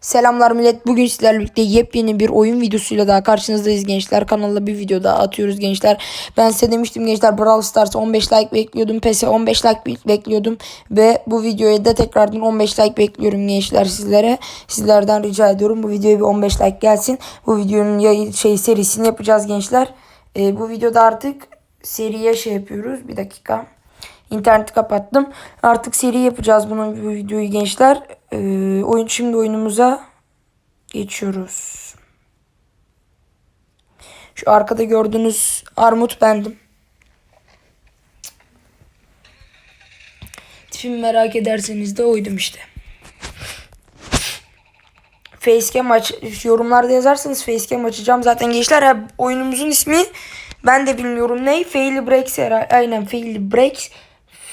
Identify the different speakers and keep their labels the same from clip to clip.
Speaker 1: Selamlar millet. Bugün sizlerle birlikte yepyeni bir oyun videosuyla daha karşınızdayız gençler. Kanalda bir video daha atıyoruz gençler. Ben size demiştim gençler Brawl Stars 15 like bekliyordum. PES'e 15 like be- bekliyordum. Ve bu videoya da tekrardan 15 like bekliyorum gençler sizlere. Sizlerden rica ediyorum bu videoya bir 15 like gelsin. Bu videonun yayın şey serisini yapacağız gençler. Ee, bu videoda artık seriye şey yapıyoruz. Bir dakika. İnterneti kapattım. Artık seri yapacağız bunu bu videoyu gençler. Ee, oyun şimdi oyunumuza geçiyoruz. Şu arkada gördüğünüz armut bendim. Tipimi merak ederseniz de oydum işte. Facecam aç yorumlarda yazarsanız facecam açacağım. Zaten gençler ha, oyunumuzun ismi ben de bilmiyorum ne. Faily Breaks. Aynen Faily Breaks.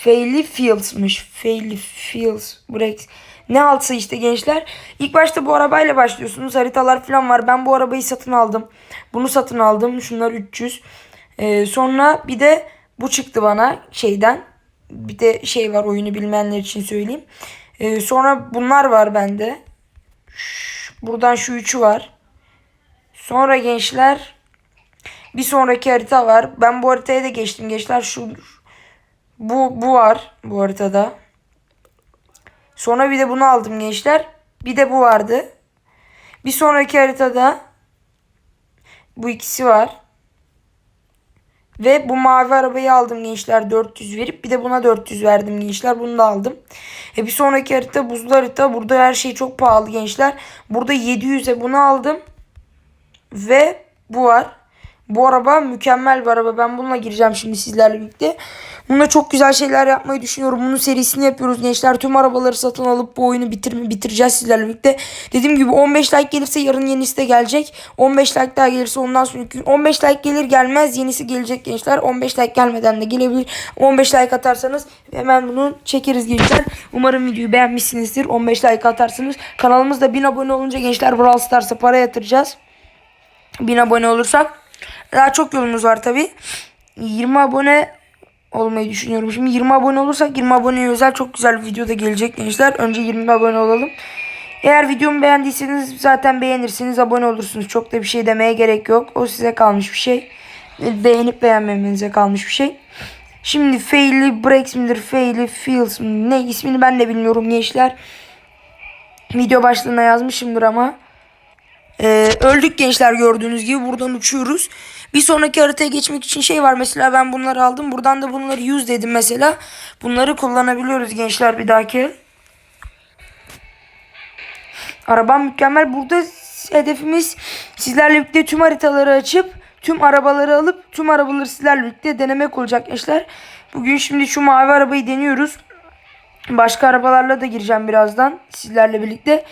Speaker 1: Faily Fields'mış. Faily Fields Breaks. Ne altı işte gençler. İlk başta bu arabayla başlıyorsunuz. Haritalar falan var. Ben bu arabayı satın aldım. Bunu satın aldım. Şunlar 300. Ee, sonra bir de bu çıktı bana şeyden. Bir de şey var oyunu bilmeyenler için söyleyeyim. Ee, sonra bunlar var bende. Buradan şu üçü var. Sonra gençler bir sonraki harita var. Ben bu haritaya da geçtim gençler. Şu bu bu var bu haritada. Sonra bir de bunu aldım gençler. Bir de bu vardı. Bir sonraki haritada bu ikisi var. Ve bu mavi arabayı aldım gençler 400 verip bir de buna 400 verdim gençler bunu da aldım. E bir sonraki harita buzlu harita burada her şey çok pahalı gençler. Burada 700'e bunu aldım. Ve bu var. Bu araba mükemmel bir araba. Ben bununla gireceğim şimdi sizlerle birlikte. Bununla çok güzel şeyler yapmayı düşünüyorum. Bunun serisini yapıyoruz gençler. Tüm arabaları satın alıp bu oyunu bitir bitireceğiz sizlerle birlikte. Dediğim gibi 15 like gelirse yarın yenisi de gelecek. 15 like daha gelirse ondan sonraki 15 like gelir gelmez yenisi gelecek gençler. 15 like gelmeden de gelebilir. 15 like atarsanız hemen bunu çekeriz gençler. Umarım videoyu beğenmişsinizdir. 15 like atarsanız kanalımızda 1000 abone olunca gençler Brawl Stars'a para yatıracağız. 1000 abone olursak daha çok yolumuz var tabi. 20 abone olmayı düşünüyorum. Şimdi 20 abone olursak 20 aboneye özel çok güzel bir video da gelecek gençler. Önce 20 abone olalım. Eğer videomu beğendiyseniz zaten beğenirsiniz, abone olursunuz. Çok da bir şey demeye gerek yok. O size kalmış bir şey. Beğenip beğenmemenize kalmış bir şey. Şimdi Faily Breaks midir, Faily Feels mi? Ne ismini ben de bilmiyorum gençler. Video başlığına yazmışımdır ama. Ee, öldük gençler gördüğünüz gibi buradan uçuyoruz. Bir sonraki haritaya geçmek için şey var mesela ben bunları aldım. Buradan da bunları 100 dedim mesela. Bunları kullanabiliyoruz gençler bir dahaki. Arabam mükemmel. Burada hedefimiz sizlerle birlikte tüm haritaları açıp tüm arabaları alıp tüm arabaları sizlerle birlikte denemek olacak gençler. Bugün şimdi şu mavi arabayı deniyoruz. Başka arabalarla da gireceğim birazdan sizlerle birlikte.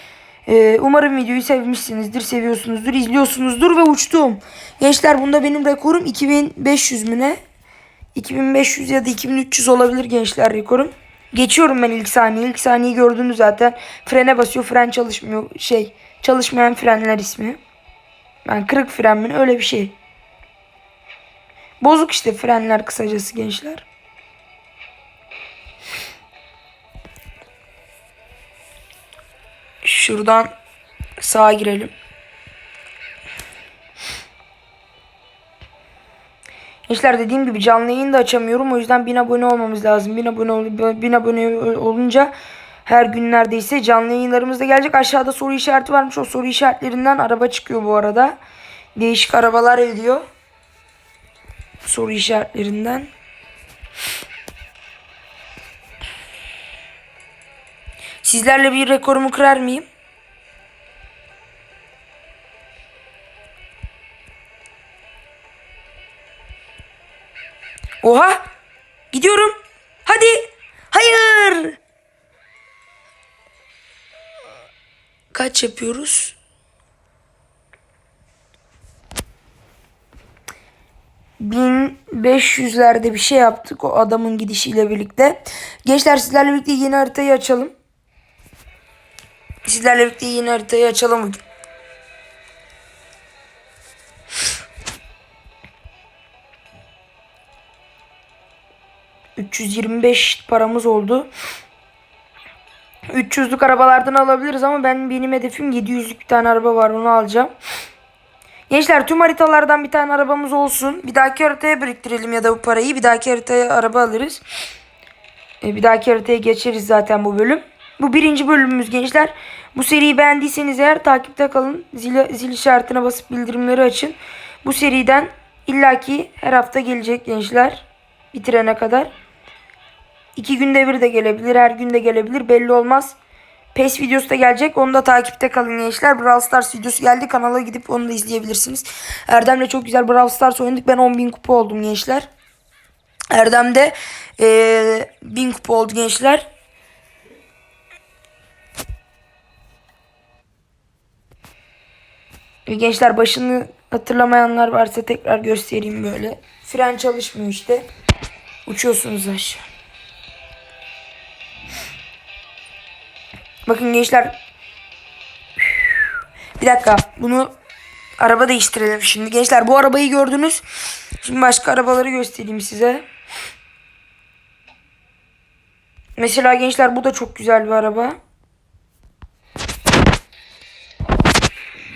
Speaker 1: Ee, umarım videoyu sevmişsinizdir, seviyorsunuzdur, izliyorsunuzdur ve uçtum. Gençler bunda benim rekorum 2500 mü ne? 2500 ya da 2300 olabilir gençler rekorum. Geçiyorum ben ilk saniye. İlk saniyeyi gördünüz zaten. Frene basıyor, fren çalışmıyor. Şey, çalışmayan frenler ismi. Ben kırık fren mi? Öyle bir şey. Bozuk işte frenler kısacası gençler. Şuradan sağa girelim. Gençler dediğim gibi canlı yayın da açamıyorum. O yüzden 1000 abone olmamız lazım. 1000 abone ol 1000 abone olunca her gün neredeyse canlı yayınlarımız da gelecek. Aşağıda soru işareti varmış. O soru işaretlerinden araba çıkıyor bu arada. Değişik arabalar ediyor. Soru işaretlerinden. Sizlerle bir rekorumu kırar mıyım? Gidiyorum. Hadi. Hayır. Kaç yapıyoruz? Bin beş yüzlerde bir şey yaptık o adamın gidişiyle birlikte. Gençler sizlerle birlikte yeni haritayı açalım. Sizlerle birlikte yeni haritayı açalım ...325 paramız oldu. 300'lük arabalardan alabiliriz ama ben benim hedefim 700'lük bir tane araba var onu alacağım. Gençler tüm haritalardan bir tane arabamız olsun. Bir dahaki haritaya biriktirelim ya da bu parayı. Bir dahaki haritaya araba alırız. E, bir dahaki haritaya geçeriz zaten bu bölüm. Bu birinci bölümümüz gençler. Bu seriyi beğendiyseniz eğer takipte kalın. Zil, zil işaretine basıp bildirimleri açın. Bu seriden illaki her hafta gelecek gençler. Bitirene kadar. İki günde bir de gelebilir. Her gün de gelebilir. Belli olmaz. PES videosu da gelecek. Onu da takipte kalın gençler. Brawl Stars videosu geldi. Kanala gidip onu da izleyebilirsiniz. Erdem'le çok güzel Brawl Stars oynadık. Ben 10.000 kupa oldum gençler. Erdem de eee 1000 kupa oldu gençler. Ve Gençler başını hatırlamayanlar varsa tekrar göstereyim böyle. Fren çalışmıyor işte. Uçuyorsunuz aşağı. Bakın gençler. Bir dakika bunu araba değiştirelim şimdi. Gençler bu arabayı gördünüz. Şimdi başka arabaları göstereyim size. Mesela gençler bu da çok güzel bir araba.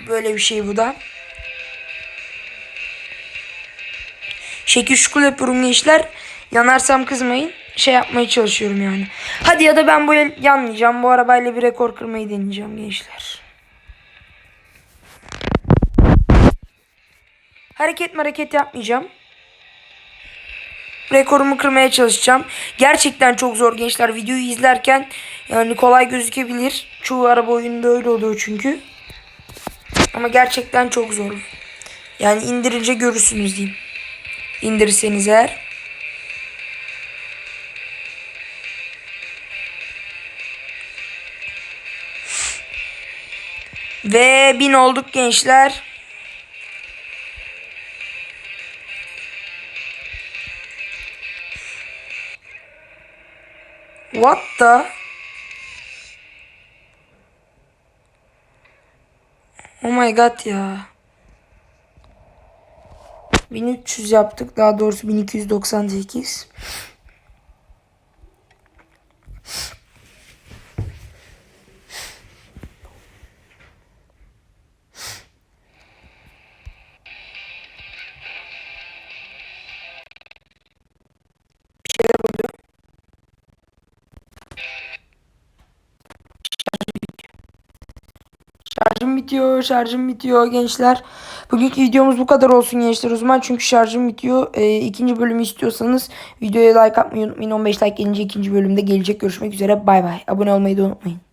Speaker 1: Böyle bir şey bu da. Şekil şukul yapıyorum gençler. Yanarsam kızmayın. Şey yapmaya çalışıyorum yani. Hadi ya da ben bu el yanmayacağım. Bu arabayla bir rekor kırmayı deneyeceğim gençler. Hareket hareket yapmayacağım. Rekorumu kırmaya çalışacağım. Gerçekten çok zor gençler. Videoyu izlerken yani kolay gözükebilir. Çoğu araba oyununda öyle oluyor çünkü. Ama gerçekten çok zor. Yani indirince görürsünüz diyeyim. İndirirseniz eğer. Ve bin olduk gençler. What the? Oh my god ya. 1300 yaptık. Daha doğrusu 1298. Şarjım bitiyor, şarjım bitiyor gençler. Bugünkü videomuz bu kadar olsun gençler o zaman. Çünkü şarjım bitiyor. Ee, ikinci bölümü istiyorsanız videoya like atmayı unutmayın. 15 like gelince ikinci bölümde gelecek. Görüşmek üzere. Bay bay. Abone olmayı da unutmayın.